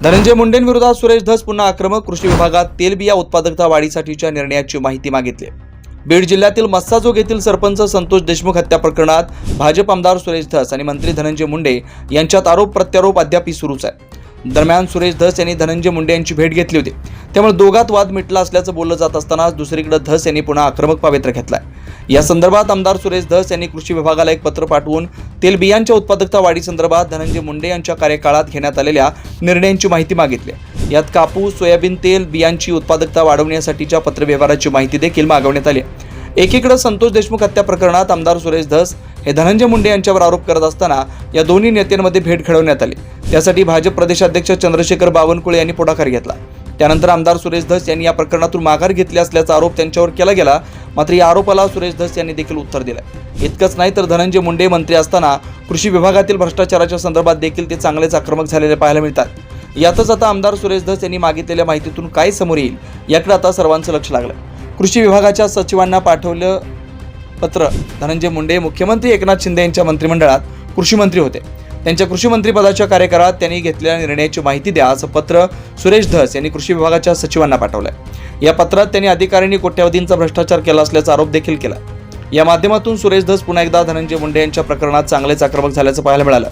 धनंजय मुंडेंविरोधात सुरेश धस पुन्हा आक्रमक. कृषी विभागात तेलबिया उत्पादकता वाढीसाठीच्या निर्णयाची माहिती मागितली. बीड जिल्ह्यातील मस्साजोग येथील सरपंच संतोष देशमुख हत्या प्रकरणात भाजप आमदार सुरेश धस आणि मंत्री धनंजय मुंडे यांच्यात आरोप प्रत्यारोप अद्यापही सुरूच आहे. दरम्यान सुरेश धस यांनी धनंजय मुंडे यांची भेट घेतली होती. त्यामुळे दोघात वाद मिटला असल्याचं बोललं जात असतानाच दुसरीकडे धस यांनी पुन्हा आक्रमक पावित्र्य घेतलाय. या संदर्भात आमदार सुरेश धस यांनी कृषी विभागाला एक पत्र पाठवून तेलबियांच्या उत्पादकता वाढीसंदर्भात धनंजय मुंडे यांच्या कार्यकाळात घेण्यात आलेल्या निर्णयांची माहिती मागितली यात कापूस सोयाबीन तेल बियांची उत्पादकता वाढवण्यासाठीच्या पत्रव्यवहाराची माहिती देखील मागवण्यात आली एकीकडे संतोष देशमुख हत्या प्रकरणात आमदार सुरेश धस हे धनंजय मुंडे यांच्यावर आरोप करत असताना या दोन्ही नेत्यांमध्ये भेट घडवण्यात आली. त्यासाठी भाजप प्रदेशाध्यक्ष चंद्रशेखर बावनकुळे यांनी पुढाकार घेतला. त्यानंतर आमदार सुरेश धस यांनी या प्रकरणातून माघार घेतली असल्याचा आरोप त्यांच्यावर केला गेला मात्र या आरोपाला सुरेश धस यांनी देखील उत्तर दिलं. इतकंच नाही तर धनंजय मुंडे मंत्री असताना कृषी विभागातील भ्रष्टाचाराच्या संदर्भात देखील ते चांगलेच आक्रमक झालेले पाहायला मिळतात. यातच आता आमदार सुरेश धस यांनी मागितलेल्या माहितीतून काय समोर येईल याकडे आता सर्वांचं लक्ष लागलं कृषी विभागाच्या सचिवांना पाठवलं पत्र. धनंजय मुंडे मुख्यमंत्री एकनाथ शिंदे यांच्या मंत्रिमंडळात कृषीमंत्री होते. त्यांच्या कृषीमंत्रीपदाच्या कार्यकाळात त्यांनी घेतलेल्या निर्णयाची माहिती द्या असं पत्र सुरेश धस यांनी कृषी विभागाच्या सचिवांना पाठवलंय. या पत्रात त्यांनी अधिकाऱ्यांनी कोट्यावधींचा भ्रष्टाचार केला असल्याचा आरोप देखील केला. या माध्यमातून सुरेश धस पुन्हा एकदा धनंजय मुंडे यांच्या प्रकरणात चांगलेच आक्रमक झाल्याचं पाहायला मिळालं.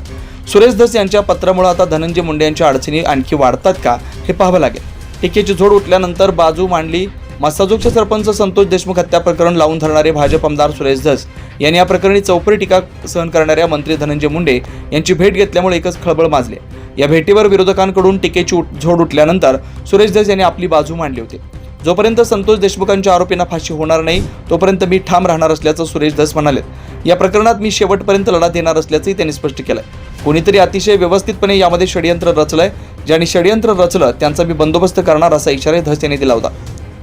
सुरेश धस यांच्या पत्रामुळे आता धनंजय मुंडे यांच्या अडचणी आणखी वाढतात का हे पाहावं लागेल. टीकेची झोड उठल्यानंतर बाजू मांडली मस्साजोगचे सरपंच संतोष देशमुख हत्या प्रकरण लावून धरणारे भाजप आमदार सुरेश धस यांनी या प्रकरणी चौपरी टीका सहन करणाऱ्या मंत्री धनंजय मुंडे यांची भेट घेतल्यामुळे एकच खळबळ माजले. या भेटीवर विरोधकांकडून टीकेची उठ- झोड उठल्यानंतर सुरेश धस यांनी आपली बाजू मांडली होती. जोपर्यंत संतोष देशमुखांच्या आरोपींना फाशी होणार नाही तोपर्यंत मी ठाम राहणार असल्याचं सुरेश धस म्हणाले. या प्रकरणात मी शेवटपर्यंत लढा देणार असल्याचंही त्यांनी स्पष्ट केलंय. कोणीतरी अतिशय व्यवस्थितपणे यामध्ये षडयंत्र रचलंय. ज्यांनी षडयंत्र रचलं त्यांचा मी बंदोबस्त करणार असा इशारा धस यांनी दिला होता.